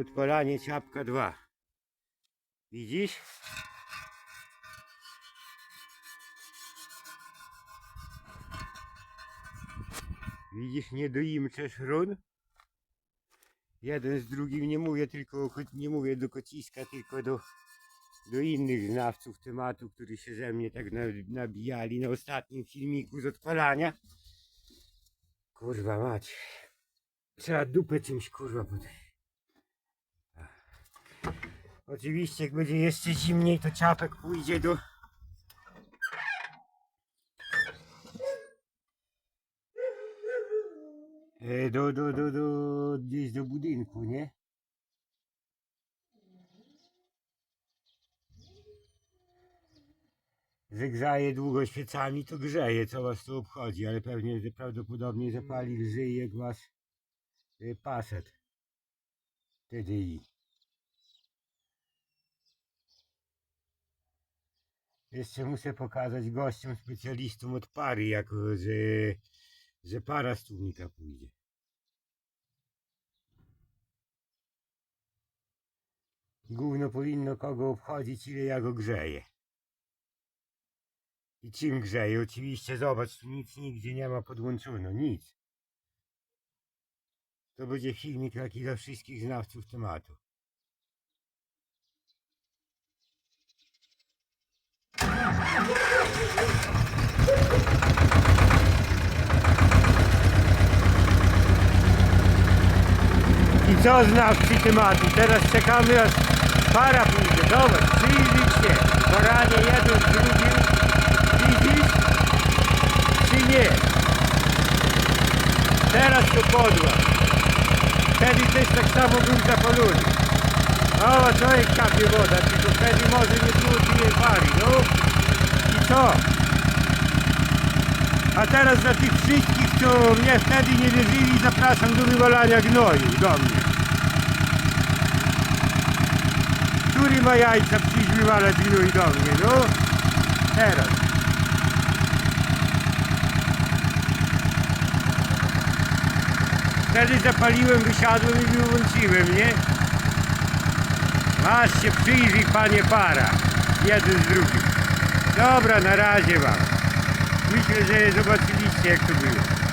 Odpalanie ciapka 2. Widzisz? Widzisz, nie doimczesz run? Jeden z drugim nie mówię tylko nie mówię do kociska, tylko do, do innych znawców tematu, którzy się ze mnie tak na, nabijali na ostatnim filmiku z odpalania. Kurwa mać. Trzeba dupę czymś kurwa pod... Oczywiście jak będzie jeszcze zimniej to ciapek pójdzie do... E, Do, do, do, do, gdzieś do budynku, nie? Zegrzaje długo świecami, to grzeje, co was to obchodzi, ale pewnie że prawdopodobnie zapali lży jak was y, paset. TDI. Jeszcze muszę pokazać gościom, specjalistom od pary, jako że, że para z tłumika pójdzie. Gówno powinno kogo obchodzić, ile ja go grzeję. I czym grzeje? Oczywiście zobacz, tu nic nigdzie nie ma podłączono, nic. To będzie filmik taki dla wszystkich znawców tematu. I co znawcy tematu? Teraz czekamy aż para pójdzie. Zobacz, przyjrzyj się. Baranie jeden z drugim. Widzisz? Czy nie? Teraz to podła. Wtedy też tak samo był zapalony. O, jest kapie woda, tylko wtedy może nie tyle pary, no. I co? Teraz dla tych wszystkich, co mnie wtedy nie wierzyli, zapraszam do wywalania gnoju do mnie. Który ma jajca przyjść wywalać gnój do mnie, no? Teraz. Wtedy zapaliłem, wysiadłem i wyłączyłem, nie? Masz się przyjrzyj, panie para. Jeden z drugim. Dobra, na razie wam. Myślę, że zobaczyliście jak to było.